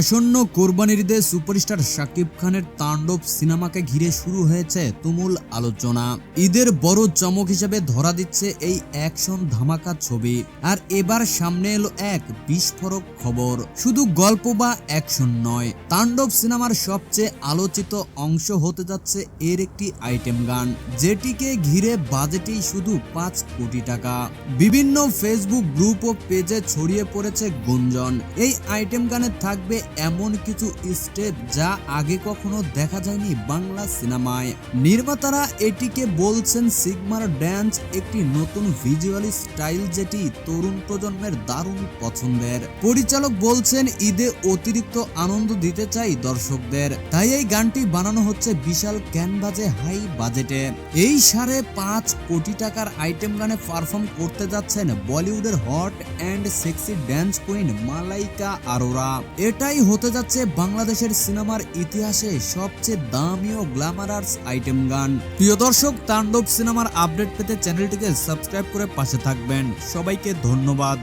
আসন্ন কোরবানির ঈদে সুপারস্টার শাকিব খানের তাণ্ডব সিনেমাকে ঘিরে শুরু হয়েছে তুমুল আলোচনা। ঈদের বড় চমক হিসেবে ধরা দিচ্ছে এই অ্যাকশন ধামাকা ছবি। আর এবার সামনে এলো এক বিস্ফোরক খবর। শুধু গল্প বা অ্যাকশন নয়, তাণ্ডব সিনেমার সবচেয়ে আলোচিত অংশ হতে যাচ্ছে এর একটি আইটেম গান, যেটিকে ঘিরে বাজেটেই শুধু পাঁচ কোটি টাকা। বিভিন্ন ফেসবুক গ্রুপ ও পেজে ছড়িয়ে পড়েছে গুঞ্জন। এই আইটেম গানে থাকবে এমন কিছু স্টেপ যা আগে কখনো দেখা যায়নি বাংলা সিনেমায়। নির্মাতারা এটিকে বলছেন সিগমার ড্যান্স, একটি নতুন ভিজুয়াল স্টাইল যেটি তরুণ প্রজন্মের দারুণ পছন্দের। পরিচালক বলছেন, ঈদে অতিরিক্ত আনন্দ দিতে চাই দর্শকদের। তাই এই গানটি বানানো হচ্ছে বিশাল ক্যানভাজে হাই বাজেটে। এই সাড়ে পাঁচ কোটি টাকার আইটেম গানে পারফর্ম করতে যাচ্ছেন বলিউডের hot and sexy dance queen Malaika Arora. এটাই হতে যাচ্ছে বাংলাদেশের সিনেমার ইতিহাসে সবচেয়ে দামি ও গ্ল্যামারাস আইটেম গান। প্রিয় দর্শক, তাণ্ডব সিনেমার আপডেট পেতে চ্যানেলটিকে সাবস্ক্রাইব করে পাশে থাকবেন। সবাইকে ধন্যবাদ।